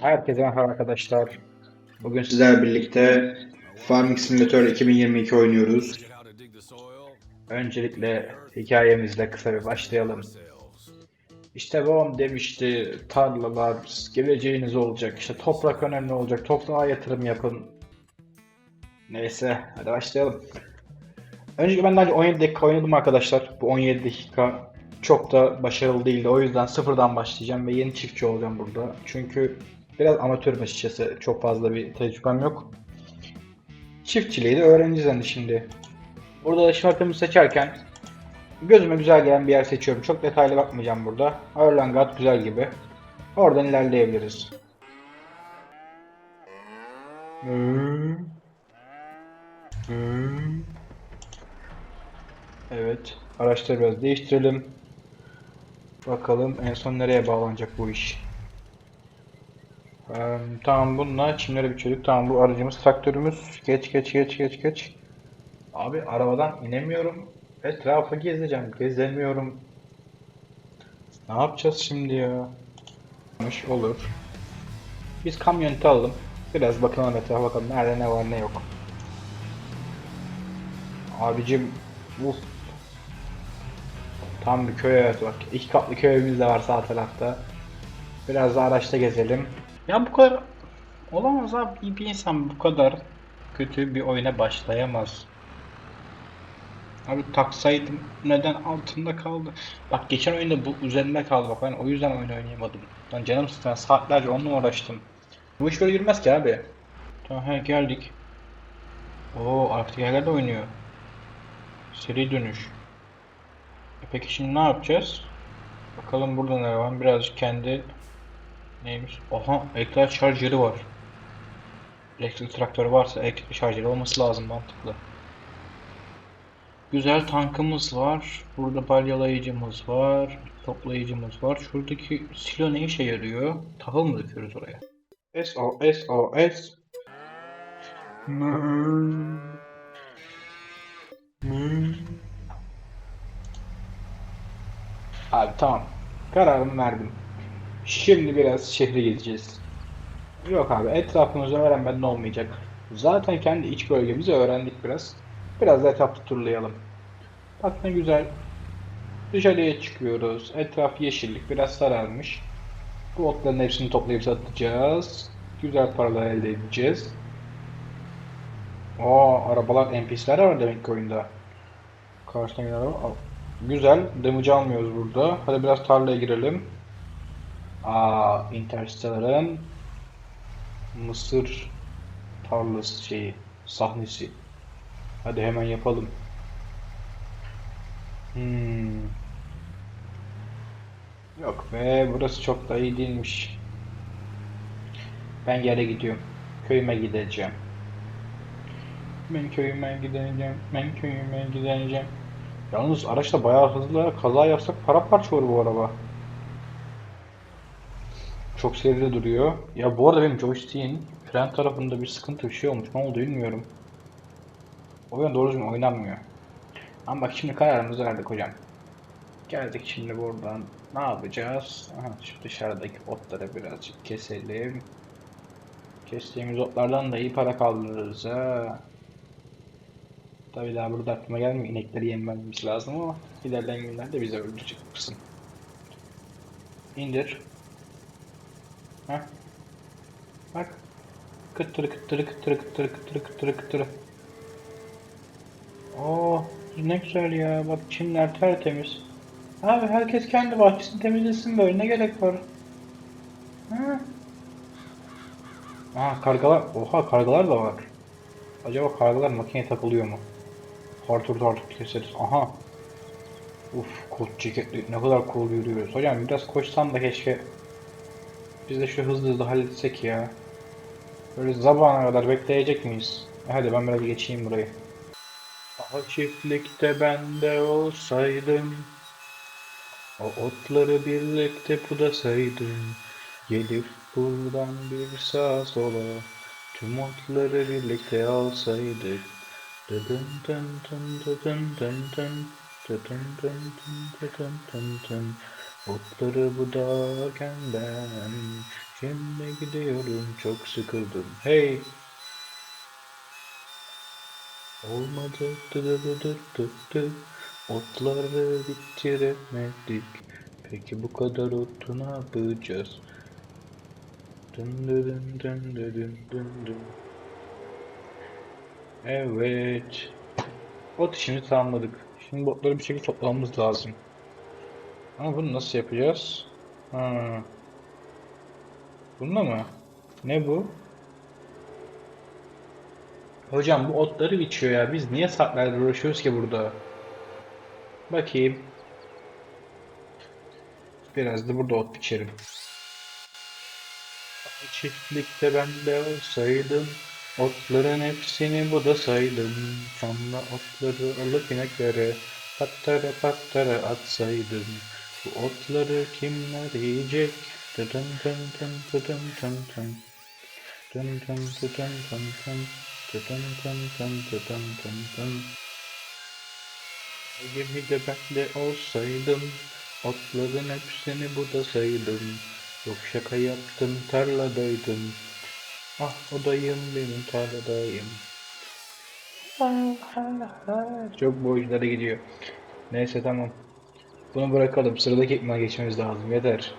Herkese merhaba arkadaşlar. Bugün sizlerle birlikte Farming Simulator 2022 oynuyoruz. Öncelikle hikayemizle kısa bir başlayalım. İşte babam demişti tarlalar geleceğiniz olacak. İşte toprak önemli olacak. Toprağa yatırım yapın. Neyse hadi başlayalım. Önceki ben daha önce 17 dakika oynadım arkadaşlar. Bu 17 dakika çok da başarılı değildi. O yüzden sıfırdan başlayacağım ve yeni çiftçi olacağım burada. Çünkü biraz amatörüm açıkçası. Çok fazla bir tecrübem yok. Çiftçiliği de öğreneceğiz hani şimdi. Burada da şartımı seçerken gözüme güzel gelen bir yer seçiyorum. Çok detaylı bakmayacağım burada. Erlangat güzel gibi. Oradan ilerleyebiliriz. Evet. Araçları biraz değiştirelim. Bakalım en son nereye bağlanacak bu iş. Ee, tamam bununla çimlere biçiyorduk. Tamam bu aracımız traktörümüz. Geç geç geç geç geç. Abi arabadan inemiyorum. Etrafı gezeceğim. Gezemiyorum. Ne yapacağız şimdi ya? Olur. Biz kamyoneti alalım. Biraz bakalım etrafa bakalım nerede ne var ne yok. Abicim uf. Tam bir köy hayatı bak. İki katlı köy evimiz de var sağ tarafta. Biraz da araçta gezelim. Ya bu kadar olamaz abi bir insan bu kadar kötü bir oyuna başlayamaz. Abi taksaydım neden altında kaldı? Bak geçen oyunda bu üzerinde kaldı bak ben o yüzden oyun oynayamadım. Lan canım sıkılan saatlerce onunla uğraştım. Bu iş böyle yürümez ki abi. Tamam he geldik. Oo artık yerlerde oynuyor. Seri dönüş. E peki şimdi ne yapacağız? Bakalım burada ne var? Birazcık kendi neymiş? Aha elektrik şarjörü var. Elektrik traktörü varsa elektrik şarjörü olması lazım mantıklı. Güzel tankımız var. Burada balyalayıcımız var. Toplayıcımız var. Şuradaki silo ne işe yarıyor? Tahıl mı döküyoruz oraya? SOS SOS Abi tamam. Kararımı verdim. Şimdi biraz şehri gezeceğiz. Yok abi etrafımızı öğrenmeden olmayacak. Zaten kendi iç bölgemizi öğrendik biraz. Biraz da etrafta turlayalım. Bak ne güzel. Dışarıya çıkıyoruz. Etraf yeşillik biraz sararmış. Bu otların hepsini toplayıp satacağız. Güzel paralar elde edeceğiz. Aa arabalar NPC'ler var demek ki oyunda. Karşıdan gelen araba. Güzel. Damage almıyoruz burada. Hadi biraz tarlaya girelim. Aa Interstellar'ın Mısır tarlası şeyi sahnesi. Hadi hemen yapalım. Hmm. Yok be burası çok da iyi değilmiş. Ben yere gidiyorum. Köyüme gideceğim. Ben köyüme gideceğim. Ben köyüme gideceğim. Yalnız araçta bayağı hızlı kaza yapsak para parça olur bu araba. Çok seride duruyor. Ya bu arada benim joystick'in fren tarafında bir sıkıntı bir şey olmuş. Ne oldu bilmiyorum. Oyun doğru düzgün oynanmıyor. Ama bak şimdi kararımızı verdik hocam. Geldik şimdi buradan. Ne yapacağız? Aha, şu dışarıdaki otları birazcık keselim. Kestiğimiz otlardan da iyi para kaldırırız ha. Tabii daha burada aklıma gelmiyor. İnekleri yenmemiz lazım ama ilerleyen günlerde bize öldürecek bu kısım. İndir. Heh. Bak. Kıttırı kıttırı kıttırı kıttırı kıttırı kıttırı kıttırı. Oo, ne güzel ya. Bak çimler tertemiz. Abi herkes kendi bahçesini temizlesin böyle. Ne gerek var? Ha? Aa kargalar. Oha kargalar da var. Acaba kargalar makineye takılıyor mu? Tartır tartır keseriz. Aha. Uf kot ceketli ne kadar cool yürüyoruz. Hocam biraz koşsam da keşke biz de şu hızlı hızlı halletsek ya. Böyle zabana kadar bekleyecek miyiz? E hadi ben biraz geçeyim burayı. Daha çiftlikte bende olsaydım O otları birlikte pudasaydım Gelip buradan bir sağa sola Tüm otları birlikte alsaydık Dıdın dın dın dıdın dın dın Dıdın dın dın dıdın dın dın Otları budarken ben Şimdi gidiyorum çok sıkıldım. Hey! Olmadı dı dı dı dı dı dı. Otları bitiremedik. Peki bu kadar otu ne yapacağız? Dın dı dın dın dı dın dın dın. Evet. Ot işini tamamladık. Şimdi botları bir şekilde toplamamız lazım. Ama bunu nasıl yapacağız? Ha. Bununla mı? Ne bu? Hocam bu otları biçiyor ya. Biz niye saatlerdir uğraşıyoruz ki burada? Bakayım. Biraz da burada ot biçerim. Çiftlikte ben de olsaydım Otların hepsini buda saydım Sonra otları alıp ineklere Pattara pattara atsaydım bu otları kimler yiyecek? Dım dım dım dım dım dım Dım dım dım dım dım Dım dım dım dım dım dım Gemide ben de olsaydım Otların hepsini budasaydım Yok şaka yaptım tarladaydım Ah odayım benim tarladayım Çok bu oyunlara gidiyor Neyse tamam bunu bırakalım. Sıradaki ekmeğe geçmemiz lazım. Yeter.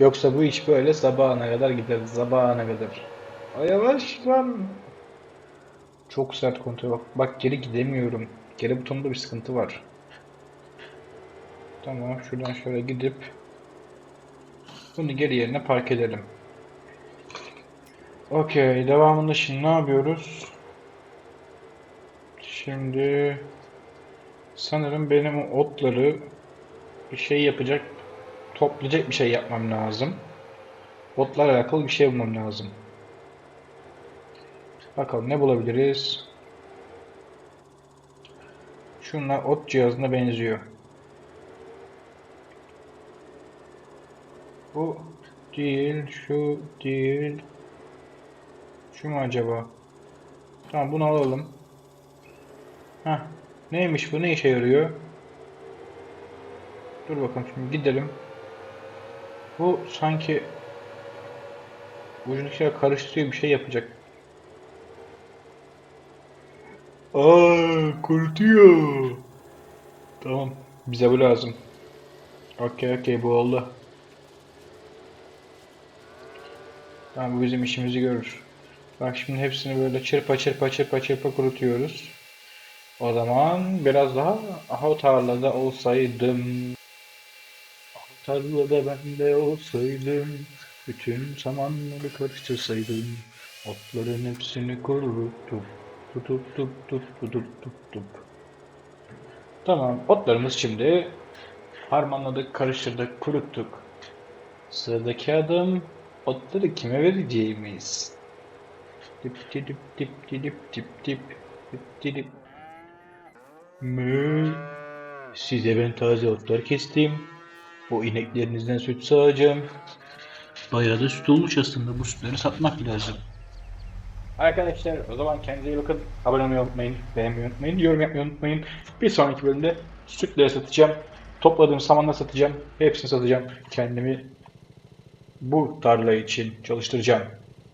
Yoksa bu iş böyle sabahına kadar gider. Sabahına kadar. Ay yavaş lan. Çok sert kontrol. Bak, bak geri gidemiyorum. Geri butonunda bir sıkıntı var. Tamam şuradan şöyle gidip bunu geri yerine park edelim. Okey, devamında şimdi ne yapıyoruz? Şimdi sanırım benim otları bir şey yapacak, toplayacak bir şey yapmam lazım. Otlarla alakalı bir şey bulmam lazım. Bakalım ne bulabiliriz? Şunlar ot cihazına benziyor. Bu değil, şu değil. Şu mu acaba? Tamam bunu alalım. Heh. Neymiş bu? Ne işe yarıyor? Dur bakalım şimdi gidelim. Bu sanki ucundakiler karıştırıyor bir şey yapacak. Aa, kurutuyor. Tamam. Bize bu lazım. Okey okey bu oldu. Tamam bu bizim işimizi görür. Bak şimdi hepsini böyle çırpa çırpa çırpa çırpa kurutuyoruz. O zaman biraz daha aha o tarlada olsaydım. Tarlada ben de olsaydım. Bütün samanları karıştırsaydım. Otların hepsini kurutup tutup tup tup tutup tup tup. Tamam otlarımız şimdi harmanladık, karıştırdık, kuruttuk. Sıradaki adım otları kime vereceğimiz. Dip dip dip dip dip dip dip dip Mü. Size ben taze otlar kestim. O ineklerinizden süt sağacağım. Bayağı da süt olmuş aslında. Bu sütleri satmak lazım. Arkadaşlar o zaman kendinize iyi bakın. Abone olmayı unutmayın. Beğenmeyi unutmayın. Yorum yapmayı unutmayın. Bir sonraki bölümde sütleri satacağım. Topladığım samanla satacağım. Hepsini satacağım. Kendimi bu tarla için çalıştıracağım.